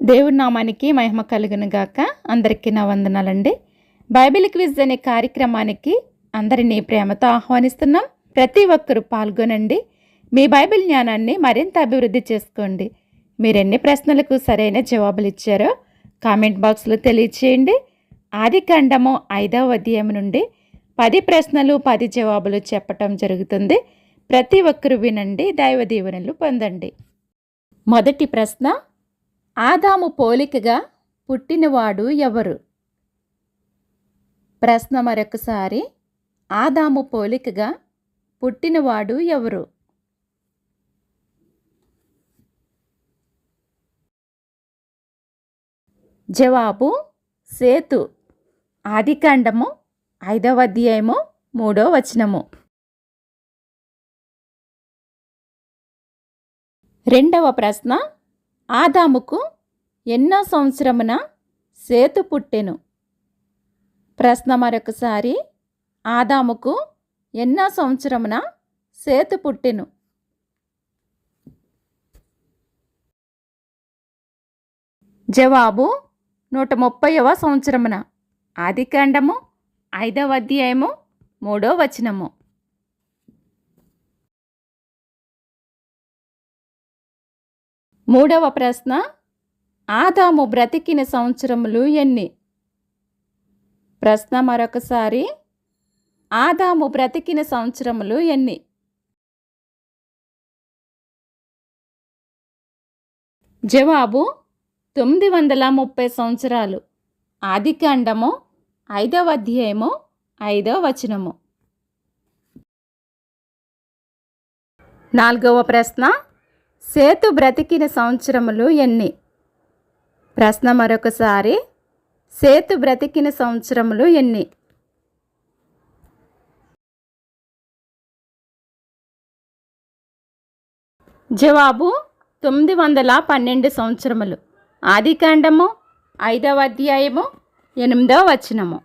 దేవుడి నామానికి మహిమ కలుగును గాక. అందరికీ నా వందనాలండి. బైబిల్ క్విజ్ అనే కార్యక్రమానికి అందరినీ ప్రేమతో ఆహ్వానిస్తున్నాం. ప్రతి ఒక్కరూ పాల్గొనండి. మీ బైబిల్ జ్ఞానాన్ని మరింత అభివృద్ధి చేసుకోండి. మీరు ఎన్ని ప్రశ్నలకు సరైన జవాబులు ఇచ్చారో కామెంట్ బాక్స్లో తెలియచేయండి. ఆది కాండము ఐదవ అధ్యాయం నుండి పది ప్రశ్నలు పది జవాబులు చెప్పటం జరుగుతుంది. ప్రతి ఒక్కరూ వినండి దైవ దీవెనలు పొందండి. మొదటి ప్రశ్న ఆదాము పోలికగా పుట్టినవాడు ఎవరు? ప్రశ్న మరొకసారి. ఆదాము పోలికగా పుట్టినవాడు ఎవరు? జవాబు సేతు. ఆదికాండము ఐదవ అధ్యాయము మూడో వచనము. రెండవ ప్రశ్న. ఆదాముకు ఎన్నో సంవత్సరమున సేతు పుట్టెను? ప్రశ్న మరొకసారి. ఆదాముకు ఎన్నో సంవత్సరమున సేతు పుట్టెను? జవాబు నూట ముప్పైవ సంవత్సరమున. ఆదికాండము ఐదవ అధ్యాయము మూడో వచనము. మూడవ ప్రశ్న. ఆదాము బ్రతికిన సంవత్సరములు ఎన్ని? ప్రశ్న మరొకసారి. ఆదాము బ్రతికిన సంవత్సరములు ఎన్ని? జవాబు తొమ్మిది వందల ముప్పై సంవత్సరాలు. ఆదికాండము ఐదవ అధ్యాయము ఐదవ వచనము. నాలుగవ ప్రశ్న సేతు బ్రతికిన సంవత్సరములు ఎన్ని? ప్రశ్న మరొకసారి. సేతు బ్రతికిన సంవత్సరములు ఎన్ని? జవాబు తొమ్మిది వందల పన్నెండు సంవత్సరములు. ఆదికాండము ఐదవ అధ్యాయము ఎనిమిదవ వచనము.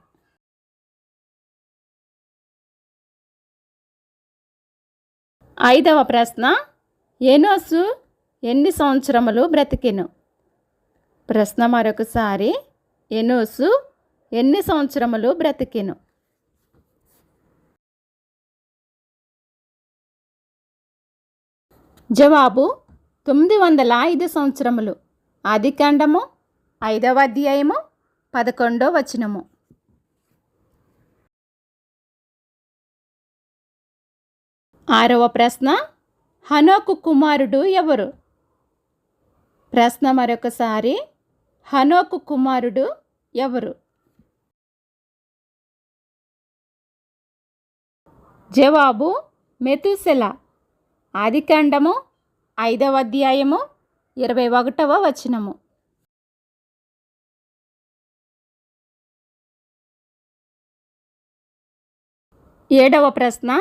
ఐదవ ప్రశ్న. ఎనోసు ఎన్ని సంవత్సరములు బ్రతికెను? ప్రశ్న మరొకసారి. ఎనోసు ఎన్ని సంవత్సరములు బ్రతికెను? జవాబు తొమ్మిది వందల ఐదు సంవత్సరములు. ఆదికాండము ఐదవ అధ్యాయము పదకొండో వచనము. ఆరవ ప్రశ్న హనోకు కుమారుడు ఎవరు? ప్రశ్న మరొకసారి. హనోకు కుమారుడు ఎవరు? జవాబు మెతుసెల. ఆదికాండము ఐదవ అధ్యాయము ఇరవై ఒకటవ వచనము. ఏడవ ప్రశ్న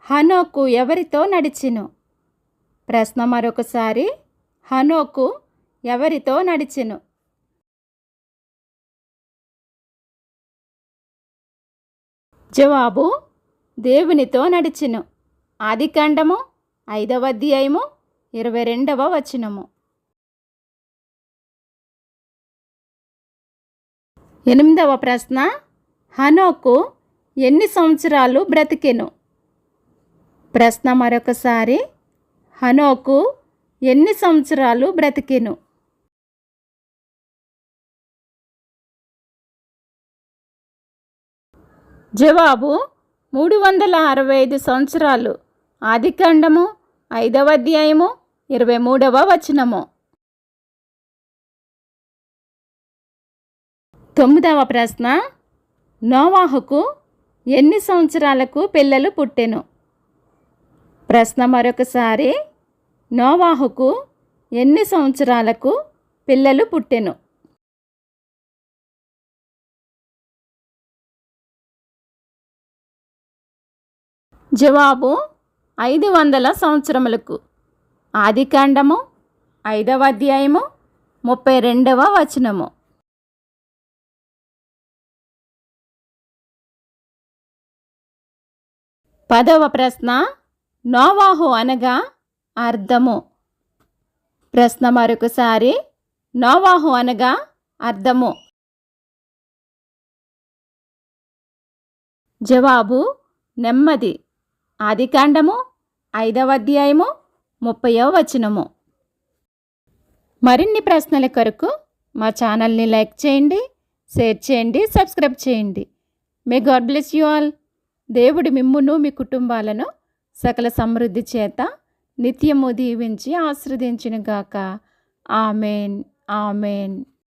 హనోకు ఎవరితో నడిచిను? ప్రశ్న మరొకసారి హనోకు ఎవరితో నడిచెను? జవాబు దేవునితో నడిచెను. ఆదికాండము ఐదవ అధ్యాయము ఇరవై రెండవ వచనము. ఎనిమిదవ ప్రశ్న హనోకు ఎన్ని సంవత్సరాలు బ్రతికెను? ప్రశ్న మరొకసారి హనోకు ఎన్ని సంవత్సరాలు బ్రతికెను? జవాబు మూడు వందల అరవై ఐదు సంవత్సరాలు. ఆదికాండము ఐదవ అధ్యాయము ఇరవై మూడవ వచనము. తొమ్మిదవ ప్రశ్న. నోవాహుకు ఎన్ని సంవత్సరాలకు పిల్లలు పుట్టెను? ప్రశ్న మరొకసారి. నోవాహుకు ఎన్ని సంవత్సరాలకు పిల్లలు పుట్టెను? జవాబు ఐదు వందల సంవత్సరములకు. ఆదికాండము ఐదవ అధ్యాయము ముప్పై రెండవ వచనము. పదవ ప్రశ్న నోవాహు అనగా అర్థము. ప్రశ్న మరొకసారి నోవాహు అనగా అర్థము. జవాబు నెమ్మది. ఆదికాండము ఐదవ అధ్యాయము ముప్పయో వచనము. మరిన్ని ప్రశ్నల కొరకు మా ఛానల్ని లైక్ చేయండి షేర్ చేయండి సబ్స్క్రైబ్ చేయండి. May God bless you all. దేవుడి మిమ్మును మీ కుటుంబాలను సకల సమృద్ధి చేత నిత్యము దీవించి ఆశ్రదించినగాక ఆమెన్ ఆమెన్.